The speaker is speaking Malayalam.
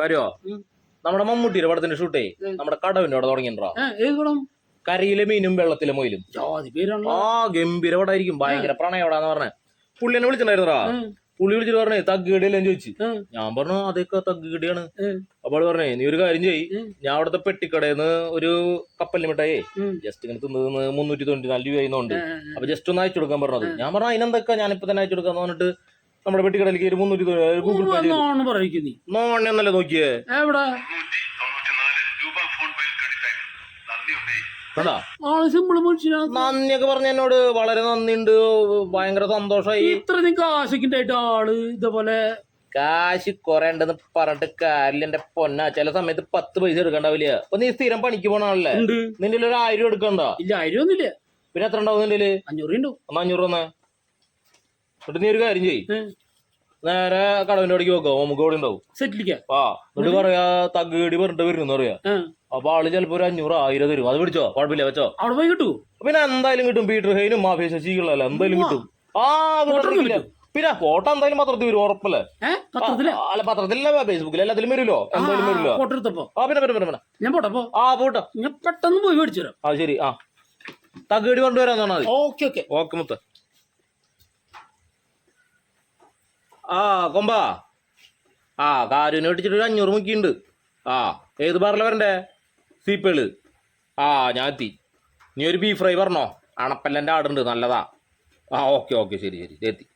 കാര്യോ. നമ്മുടെ മമ്മൂട്ടിയുടെ പടത്തിന്റെ ഷൂട്ടേ. നമ്മുടെ കടവിന്റെ അവിടെ തുടങ്ങിയിട്ടുണ്ടോ? കരയിലെ മീനും വെള്ളത്തിലെ മൊയിലും. ആ ഗംഭീര പടമായിരിക്കും ഭയങ്കര പ്രണയപടാന്ന് പറഞ്ഞ. പുള്ളി എന്നെ വിളിച്ചിട്ടുണ്ടായിരുന്നോ പുള്ളി വിളിച്ചിട്ട് പറഞ്ഞേ തഗ്ഗിടിയല്ലെന്ന് ചോദിച്ചു. ഞാൻ പറഞ്ഞു അതൊക്കെ തഗ്ഗിടിയാണ്. അപ്പോൾ പറഞ്ഞേ നീ ഒരു കാര്യം ചെയ്യ്. ഞാൻ അവിടുത്തെ പെട്ടിക്കടയിൽ നിന്ന് ഒരു കപ്പലിന് മിഠായി ജസ്റ്റ് ഇങ്ങനെ തിന്നത് മുന്നൂറ്റി തൊണ്ണൂറ്റി നാല് രൂപ ആയിരുന്നുണ്ട് അപ്പൊ ജസ്റ്റ് ഒന്ന് അയച്ചു കൊടുക്കാൻ പറഞ്ഞത്. ഞാൻ പറഞ്ഞു അതിനെന്തൊക്കെ? ഞാനിപ്പോ തന്നെ അയച്ചു കൊടുക്കാന്ന് പറഞ്ഞിട്ട് നമ്മുടെ പെട്ടിക്കടയിലേക്ക് ഒരു മുന്നൂറ്റി ഗൂഗിൾ പേ നോൺ എന്നല്ലേ നോക്കിയേ? എവിടെ? നന്ദിയൊക്കെ പറഞ്ഞ എന്നോട് വളരെ നന്ദിയുണ്ട്. ഭയങ്കര സന്തോഷമായി. ഇത്രയും കാശൊക്കെ ആൾ ഇതേപോലെ കാശ് കൊറേണ്ടെന്ന് പറഞ്ഞിട്ട് കാലിന്റെ എന്റെ പൊന്ന ചില സമയത്ത് പത്ത് പൈസ എടുക്കണ്ടാവില്ല അപ്പൊ നീ സ്ഥിരം പണിക്ക് പോണ ആളല്ലേ നിന്റെ ഒരു ആയിരം രൂപ എടുക്കണ്ട? ഇല്ല ആയിരം ഒന്നുമില്ല. പിന്നെ എത്ര ഉണ്ടാവും നിന്റെ അഞ്ഞൂറ് ഉണ്ടോ ഒന്ന് അഞ്ഞൂറ് തന്നെ. എന്നിട്ട് നീ ഒരു കാര്യം ചെയ് നേരെ കടവിന്റെ അടിക്ക് വെക്കോ നമുക്ക് അവിടെ ഉണ്ടാവും? സെറ്റിലിക്കാം ആ എന്നിട്ട് പറയാ തകേടി പറഞ്ഞിട്ട് വരുന്നു പറയാ. അപ്പൊ ആൾ ചിലപ്പോ ഒരു അഞ്ഞൂറ് ആയിരം തരും. അത് പിടിച്ചോ? കുഴപ്പമില്ല വെച്ചോ? അവിടെ പോയി കിട്ടുവോ? പിന്നെ എന്തായാലും കിട്ടും. പീറ്റർ ഹെയിനും മാഫിയ ശശികളല്ല എന്തായാലും കിട്ടും. ആ പിന്നെ ഫോട്ടോ എന്തായാലും പത്രത്തിൽ വരും ഉറപ്പല്ലേ? അല്ല പത്രത്തിലല്ല ഫേസ്ബുക്കിൽ എല്ലാത്തിലും വരുമല്ലോ? എന്തായാലും വരുമല്ലോ? ഫോട്ടോ എടുത്തപ്പോ. ആ പിന്നെ പിന്നെ പിന്നെ ഞാൻ ആ പോട്ടോ. ഞാൻ പെട്ടെന്ന് പോയി മേടിച്ചു തരാം. ആ ശരി ആ. തകേടി കൊണ്ടുവരാൻ മതി. Okay okay. ഓക്കെ മുത്ത്. ആ കൊമ്പാ. ആ കാരുവിനെ വെട്ടിച്ചിട്ട് ഒരു അഞ്ഞൂറ് മുക്കിയുണ്ട്. ആ ഏത് പാറല വരണ്ടേ? സീപ്പേൾ. ആ ഞാൻ എത്തി. നീ ഒരു ബീഫ് ഫ്രൈ പറഞ്ഞോ. അണപ്പല്ലന്റെ ആടുണ്ട് നല്ലതാ. ആ ഓക്കെ ഓക്കെ ശരി ശരി എത്തി.